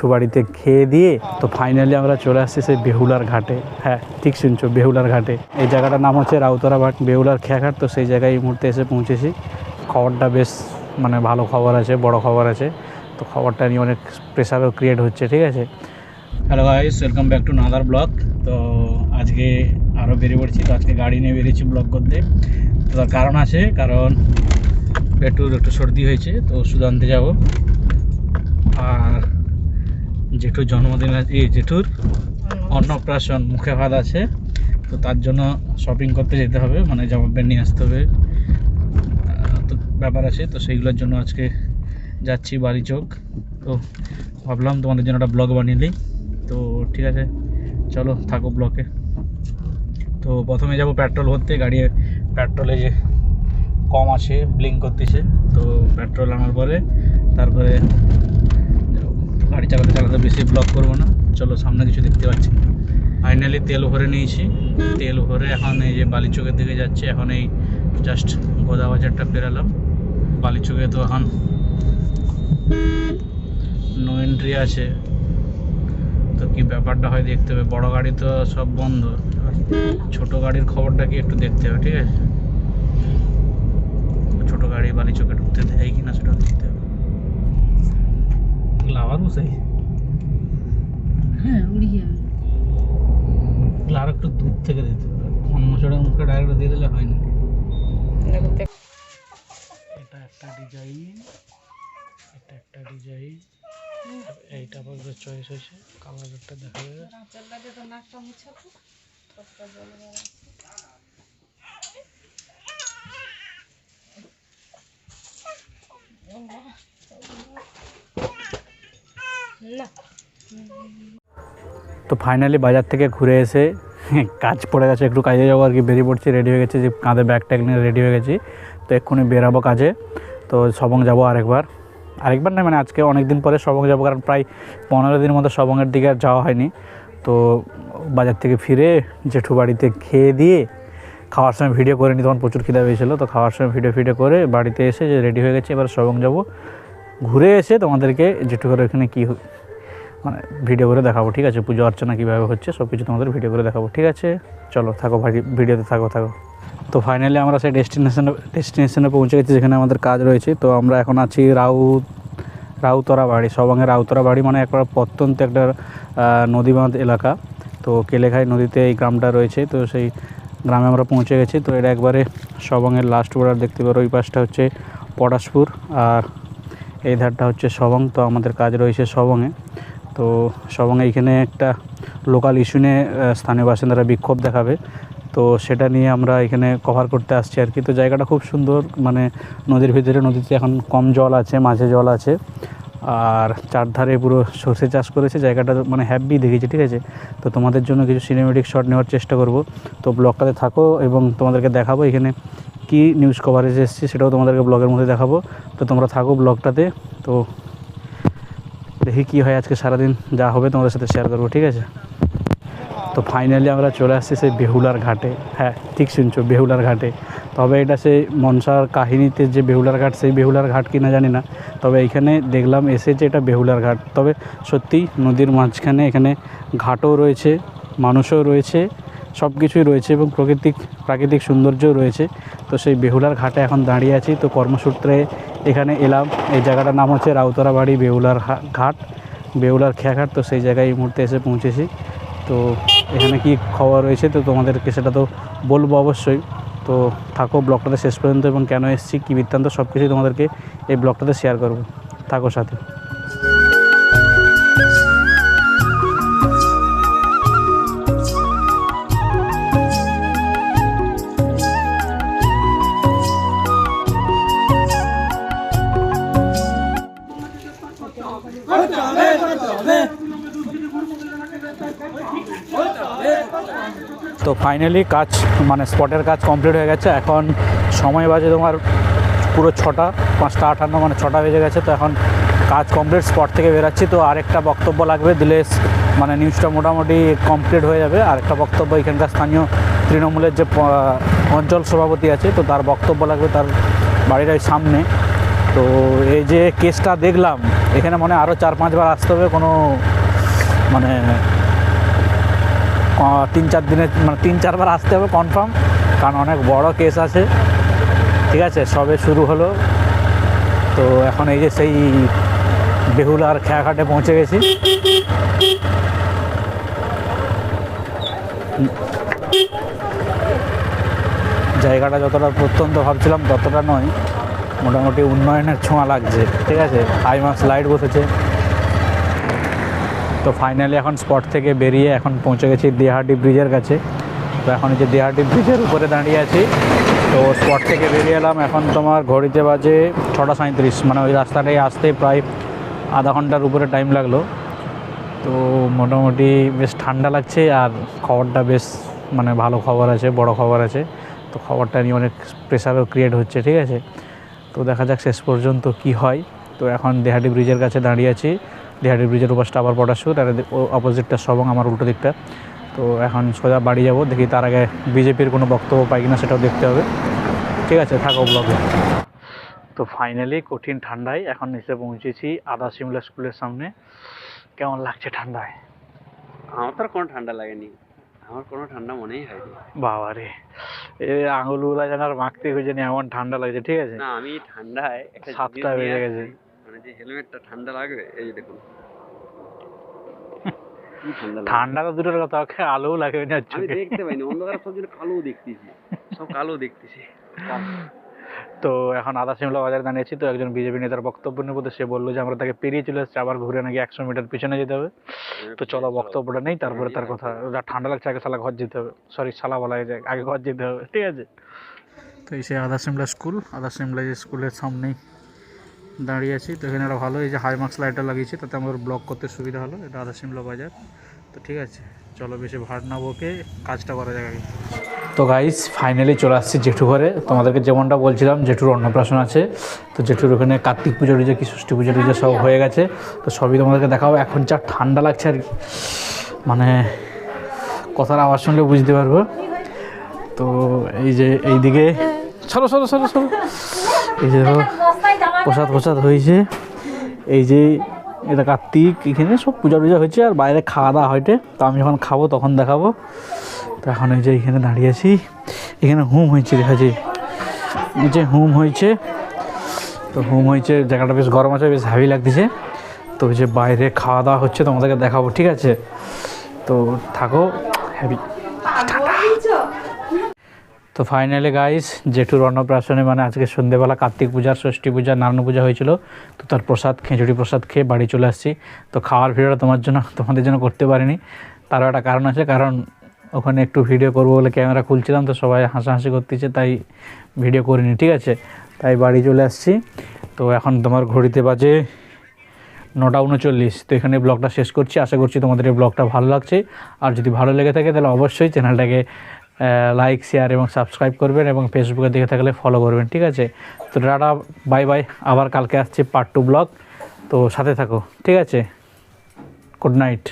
জেঠু বাড়িতে খেয়ে দিয়ে তো ফাইনালি আমরা চলে আসছি সেই বেহুলার ঘাটে। হ্যাঁ ঠিক শুনছো, বেহুলার ঘাটে। এই জায়গাটার নাম হচ্ছে রাউতরা ঘাট, বেহুলার খেয়াঘাট। তো সেই জায়গায় এই মুহূর্তে এসে পৌঁছেছি। খবরটা বেশ মানে ভালো খবর আছে, বড় খবর আছে। তো খবরটা নিয়ে অনেক প্রেশারও ক্রিয়েট হচ্ছে, ঠিক আছে? Hello guys welcome back to another blog তো আজকে আরও বেরিয়ে পড়ছি। তো আজকে গাড়ি নিয়ে বেরিয়েছি ব্লগ করতে। তো তার কারণ আছে, কারণ পেটুর একটু সর্দি হয়েছে, তো ওষুধ আনতে যাব। আর জেঠুর জন্মদিন আছে, এই জেঠুর অন্নপ্রাশন, মুখে ভাত আছে। তো তার জন্য শপিং করতে যেতে হবে মানে জামা প্যান্ট নিয়ে আসতে হবে। তো ব্যাপার আছে, তো সেইগুলোর জন্য আজকে যাচ্ছি বাড়ি চোখ। তো ভাবলাম তোমাদের জন্য একটা ব্লগ বানিয়ে নিই। তো ঠিক আছে, চলো থাকো ব্লকে তো প্রথমে যাব পেট্রোল ভরতে গাড়ি পেট্রোলে যে কম আছে ব্লিঙ্ক করতেছে। তো পেট্রোল আনার পরে, তারপরে গাড়ি চালাতে চালাতে বেশি ব্লক করব না। চলো, সামনে কিছু দেখতে পাচ্ছি ফাইনালি তেল ভরে নিয়েছি। তেল ভরে এখন এই যে বালিচকের দিকে যাচ্ছে, এখন এই জাস্ট গোদা বাজারটা পেরালাম। বালিচকে তো এখন নো এন্ট্রি আছে। তো কি ব্যাপারটা হয় দেখতে হবে। বড় গাড়ি তো সব বন্ধ। ছোট গাড়ির খবরটা কি একটু দেখতে হবে, ঠিক আছে? ছোট গাড়ি বালি চোখে ঢুকতে দেয় কিনা সেটা দেখতে হবে। লাভার বসাই হ্যাঁ উড়ি যাবে আর একটু দূর থেকে দিতে হবে অন্য চড়ের মুখে ডাইরেক্ট দিয়ে দিলে হয় না এটা একটা ডিজাইন এটা একটা ডিজাইন এইটা আপাতত চয়েস হয়েছে কালারটা দেখা যাবে তো ফাইনালি বাজার থেকে ঘুরে এসে কাজ পড়ে গেছে, একটু কাজে যাব আর কি। বেরিয়ে পড়ছি রেডি হয়ে গেছে, যে কাঁধে ব্যাগ ট্যাগ নিয়ে রেডি হয়ে গেছি। তো এক্ষুনি বেরাবো কাজে। তো সবং যাব আরেকবার। আরেকবার না মানে আজকে অনেক দিন পরে সবং যাব, কারণ প্রায় পনেরো দিনের মতো সবংয়ের দিকে আর যাওয়া হয়নি। তো বাজার থেকে ফিরে জেঠু বাড়িতে খেয়ে দিয়ে খাওয়ার সময় ভিডিও করে নি, তখন প্রচুর খিদা পেয়েছিলো। তো খাওয়ার সময় ভিডিও ফিডিও করে বাড়িতে এসে যে রেডি হয়ে গেছে, এবার সবং যাব। ঘুরে এসে তোমাদেরকে জেঠু করে ওখানে কী মানে ভিডিও করে দেখাবো ঠিক আছে? পুজো অর্চনা কীভাবে হচ্ছে সব কিছু তোমাদের ভিডিও করে দেখাবো ঠিক আছে? চলো থাকো ভাই ভিডিওতে থাকো থাকো। তো ফাইনালি আমরা সেই ডেস্টিনেশনে ডেস্টিনেশনে পৌঁছে গেছি যেখানে আমাদের কাজ রয়েছে। তো আমরা এখন আছি রাউত রাউতরা বাড়ি সবাঙের রাউতরা বাড়ি মানে একবার প্রত্যন্ত একটা আহ, নদীবাঁধ এলাকা। তো কেলেখাই নদীতে এই গ্রামটা রয়েছে তো সেই গ্রামে আমরা পৌঁছে গেছি। তো এটা একবারে সবংয়ের লাস্ট বর্ডার দেখতে পারো ওই পাশটা হচ্ছে পটাশপুর। আর এই ধারটা হচ্ছে সবং তো আমাদের কাজ রয়েছে সবংয়ে তো সবংয়ে এইখানে একটা লোকাল ইস্যু নিয়ে স্থানীয় বাসিন্দারা বিক্ষোভ দেখাবে। তো সেটা নিয়ে আমরা এখানে কভার করতে আসছি আর কি। তো জায়গাটা খুব সুন্দর মানে নদীর ভিতরে, নদীতে এখন কম জল আছে, মাঝে জল আছে। আর চারধারে পুরো সর্ষে চাষ করেছে, জায়গাটা মানে হ্যাপি দেখেছি, ঠিক আছে? তো তোমাদের জন্য কিছু সিনেমেটিক শট নেওয়ার চেষ্টা করব। তো ব্লগটাতে থাকো এবং তোমাদেরকে দেখাবো এখানে কি নিউজ কভারেজ এসছে, সেটাও তোমাদেরকে ব্লগের মধ্যে দেখাবো। তো তোমরা থাকো ব্লগটাতে। তো দেখি কি হয় আজকে সারাদিন যা হবে তোমাদের সাথে শেয়ার করব, ঠিক আছে? তো ফাইনালি আমরা চলে আসছি সেই বেহুলার ঘাটে। হ্যাঁ ঠিক শুনছো, বেহুলার ঘাটে। তবে এটা সেই মনসার কাহিনীতে যে বেহুলার ঘাট, সেই বেহুলার ঘাট কিনা জানি না। তবে এখানে দেখলাম এসেছে এটা বেহুলার ঘাট। তবে সত্যি নদীর মাঝখানে এখানে ঘাটও রয়েছে, মানুষও রয়েছে সব কিছুই রয়েছে এবং প্রাকৃতিক প্রাকৃতিক সৌন্দর্যও রয়েছে। তো সেই বেহুলার ঘাটে এখন দাঁড়িয়ে আছি। তো কর্মসূত্রে এখানে এলাম। এই জায়গাটার নাম হচ্ছে রাউতরা বাড়ি বেহুলার ঘাট। বেহুলার খেয়াঘাট, তো সেই জায়গায় এই মুহূর্তে এসে পৌঁছেছি। তো এখানে কি খবর রয়েছে, তো তোমাদেরকে সেটা তো বলব অবশ্যই। তো থাকো, ব্লগটাতে শেষ পর্যন্ত এবং কেন এসেছি, কী বৃত্তান্ত সব কিছুই তোমাদেরকে এই ব্লগটাতে শেয়ার করব। থাকো সাথে। তো ফাইনালি কাজ মানে স্পটের কাজ কমপ্লিট হয়ে গেছে। এখন সময় বাজে তোমার পুরো ছটা, পাঁচটা আটান্ন মানে ছটা বেজে গেছে। তো এখন কাজ কমপ্লিট স্পট থেকে বেরাচ্ছি। তো আরেকটা বক্তব্য লাগবে দিলে মানে নিউজটা মোটামুটি কমপ্লিট হয়ে যাবে। আরেকটা বক্তব্য এখানকার স্থানীয় তৃণমূলের যে অঞ্চল সভাপতি আছে, তো তার বক্তব্য লাগবে তার বাড়ির ওই সামনে। তো এই যে কেসটা দেখলাম, এখানে মনে আরও চার পাঁচবার আসতে হবে, কোনো মানে তিন চার দিনের মানে তিন চারবার আসতে হবে কনফার্ম কারণ অনেক বড় কেস আছে। ঠিক আছে? সবে শুরু হলো। তো এখন এই যে সেই বেহুলার খেয়াঘাটে পৌঁছে গেছি। জায়গাটা যতটা প্রত্যন্ত ভাবছিলাম ততটা নয়। মোটামুটি উন্নয়নের ছোঁয়া লাগছে। ঠিক আছে? হাই মার্কস লাইট বসেছে। তো ফাইনালি এখন স্পট থেকে বেরিয়ে এখন পৌঁছে গেছি দেহাটি ব্রিজের কাছে। তো এখন যে দেহাটি ব্রিজের উপরে দাঁড়িয়ে আছি। তো স্পট থেকে বেরিয়ে এলাম। এখন তোমার ঘড়িতে বাজে ছটা সাঁত্রিশ মানে ওই রাস্তাটাই আসতে প্রায় আধা ঘণ্টার উপরে টাইম লাগল। তো মোটামুটি বেশ ঠান্ডা লাগছে আর খবরটা বেশ মানে ভালো খবর আছে, বড় খবর আছে। তো খবরটা নিয়ে অনেক প্রেশারও ক্রিয়েট হচ্ছে, ঠিক আছে? তো দেখা যাক শেষ পর্যন্ত কি হয়। তো এখন দেহাটি ব্রিজের কাছে দাঁড়িয়ে আছি। দেহাটি ব্রিজের উপর আবার পড়া শুট আর অপোজিটটা সবং আমার উল্টো দিকটা। তো এখন সোজা বাড়ি যাব দেখি তার আগে বিজেপির কোনো বক্তব্য পাই কিনা সেটাও দেখতে হবে। ঠিক আছে থাকো ব্লগে তো ফাইনালি কঠিন ঠান্ডায় এখন এসে পৌঁছেছি আদা সিমলা স্কুলের সামনে। কেমন লাগছে ঠান্ডায়? আমার তো আর কোনো ঠান্ডা লাগেনি। আমার কোনো ঠান্ডা মনেই হয়নি। বাবা রে এ আঙুলগুলা যেন আর মাখতে হয়েছে না এমন ঠান্ডা লাগছে ঠিক আছে? না আমি ঠান্ডায় সাতটা বেজে গেছে। মানে যে হেলমেটটা ঠান্ডা লাগবে এই যে দেখুন। ঠান্ডা তো দূরের কথা ওকে আলোও লাগবে না আমি দেখতে পাইনি অন্ধকার সব জন্য কালো দেখতেছি। সব কালো দেখতেছি। তো এখন আদা সিমলা বাজারে দাঁড়িয়েছি তো একজন বিজেপি নেতার বক্তব্য নেব তো সে বলল যে আমরা তাকে পেরিয়ে চলে এসেছি আবার ঘুরে নাকি একশো মিটার পিছনে যেতে হবে। তো চলো বক্তব্যটা নেই তারপরে তার কথা যা ঠান্ডা লাগছে আগে সালা ঘর যেতে হবে। সরি সালা বলা যায় আগে ঘর যেতে হবে ঠিক আছে? তো এই সে আদা সিমলা স্কুল আদা সিমলা যে স্কুলের সামনেই দাঁড়িয়ে আছি। তো এখানে একটা ভালো, এই যে হাই মার্কস লাইটটা লাগিয়েছি, তাতে আমাদের ব্লক করতে সুবিধা হলো। এটা আদা সিমলা বাজার। তো ঠিক আছে, চলো বেশি ভাড় না বকে কাজটা করা আগে। তো গাইস ফাইনালি চলে আসছি জেঠু ঘরে। তোমাদেরকে যেমনটা বলছিলাম, জেঠুর অন্নপ্রাশন আছে। তো জেঠুর ওখানে কার্তিক পুজো টুজো কি ষষ্ঠী পুজো টুজো সব হয়ে গেছে। তো সবই তোমাদেরকে দেখাবো। এখন যা ঠান্ডা লাগছে আর মানে কথার আওয়াজ শুনলে বুঝতে পারব। তো এই যে এইদিকে সরো সরো সরো সরো এই যে প্রসাদ প্রসাদ হয়েছে। এই যে এটা কার্তিক, এখানে সব পূজা টুজা হয়েছে আর বাইরে খাওয়া দাওয়া হয়েছে তো আমি যখন খাব তখন দেখাবো। তো এখন এই যে এখানে দাঁড়িয়ে আছি। এখানে হুম হয়েছে, দেখা যে হুম হয়েছে। তো হুম হয়েছে, জায়গাটা বেশ গরম আছে, বেশ হ্যাভি লাগতেছে। তো যে বাইরে খাওয়া দাওয়া হচ্ছে, তোমাদেরকে দেখাবো, ঠিক আছে? তো থাকো হ্যাভি তো ফাইনালি গাইস জেঠুর অন্নপ্রাশনে মানে আজকে সন্ধেবেলা কার্তিক পূজার ষষ্ঠী পূজা, নারায়ণ পূজা হয়েছিল, তো তার প্রসাদ খিচুড়ি প্রসাদ খেয়ে বাড়ি চলে আসছি। তো খাওয়ার ভিডিওটা তোমার জন্য, তোমাদের জন্য করতে পারিনি। তারও একটা কারণ আছে, কারণ ওখানে একটু ভিডিও করব বলে ক্যামেরা খুলছিলাম, তো সবাই হাসাহাসি করতেছে, তাই ভিডিও করিনি, ঠিক আছে? তাই বাড়ি চলে আসছি। তো এখন তোমার ঘড়িতে বাজে নটা উনচল্লিশ। তো এখানে ব্লগটা শেষ করছি। আশা করছি তোমাদের এই ব্লগটা ভালো লাগছে। আর যদি ভালো লেগে থাকে, তাহলে অবশ্যই চ্যানেলটাকে লাইক শেয়ার এবং সাবস্ক্রাইব করবেন এবং ফেসবুকে দেখে থাকলে ফলো করবেন, ঠিক আছে? তো টাটা বাই বাই আবার কালকে আসছে পার্ট টু ব্লগ তো সাথে থাকো, ঠিক আছে? Good night